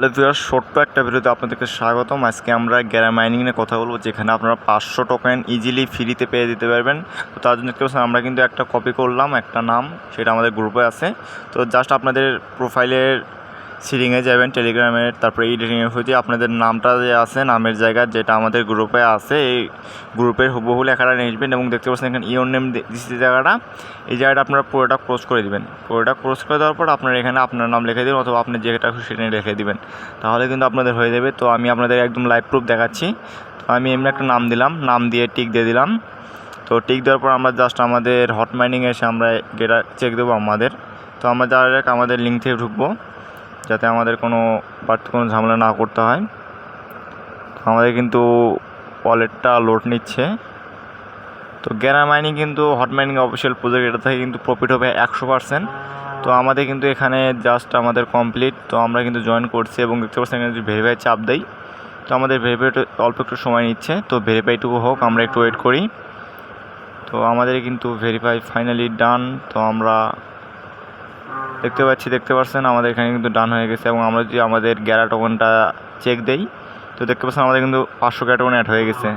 Hello viewer ছোট্ট একটা ভিডিওতে আপনাদেরকে স্বাগতম। আজকে আমরা গ্যারা মাইনিং নিয়ে কথা বলব, যেখানে আপনারা পাঁচশো টোকেন ইজিলি ফ্রিতে পেয়ে দিতে পারবেন। তো তার জন্য পাচ্ছেন আমরা কিন্তু একটা কপি করলাম, একটা নাম, সেটা আমাদের গ্রুপে আছে। তো জাস্ট আপনাদের প্রোফাইলের সিডিংয়ে যাবেন টেলিগ্রামের তারপরে এডিটিংয়ের হইতে আপনাদের নামটা যে আছে, নামের জায়গা যেটা আমাদের গ্রুপে আছে, এই গ্রুপের হুবহু লেখাটা নিয়ে আসবেন এবং দেখতে পাচ্ছেন এখানে ইওর নেম দিচ্ছি জায়গাটা, এই জায়গাটা আপনারা পুরোটা ক্লোজ করে দিবেন। পুরোটা ক্লোজ করে দেওয়ার পর আপনারা এখানে আপনার নাম লিখে দিবেন অথবা আপনি যেটা খুশি সেটা লিখে দিবেন। তাহলে কিন্তু আপনাদের হয়ে যাবে। তো আমি আপনাদের একদম লাইভ প্রুফ দেখাচ্ছি। তো আমি এমনি একটা নাম দিলাম, নাম দিয়ে টিক দিয়ে দিলাম। তো টিক দেওয়ার পর আমরা জাস্ট আমাদের হট মাইনিং এসে আমরা যেটা চেক দেবো আমাদের। তো আমরা ডাইরেক্ট আমাদের লিঙ্ক থেকে ঢুকবো যাতে আমাদের কোনো বাড়তি কোনো ঝামেলা না করতে হয়। আমাদের কিন্তু ওয়ালেটটা লোড নিচ্ছে। তো গ্যারা মাইনিং কিন্তু হট মাইনিং অফিসিয়াল প্রজেক্ট এটা থেকে কিন্তু প্রফিট হবে একশো পার্সেন্ট তো আমাদের কিন্তু এখানে জাস্ট আমাদের কমপ্লিট তো আমরা কিন্তু জয়েন করছি এবং দেখতে পাচ্ছি এখানে ভেরিফাই চাপ দেই, তো আমাদের ভেরিফাই অল্প একটু সময় নিচ্ছে। তো ভেরিফাইটুকু হোক, আমরা একটু ওয়েট করি। তো আমাদের কিন্তু ভেরিফাই ফাইনালি ডান তো আমরা দেখতে পাচ্ছি, দেখতে পাচ্ছেন, আমাদের এখানে কিন্তু ডান হয়ে গেছে এবং আমরা যদি আমাদের গ্যারা টোকনটা চেক দেই, তো দেখতে পাচ্ছেন আমাদের কিন্তু পাঁচশো গ্যারা টোকন অ্যাড হয়ে গেছে।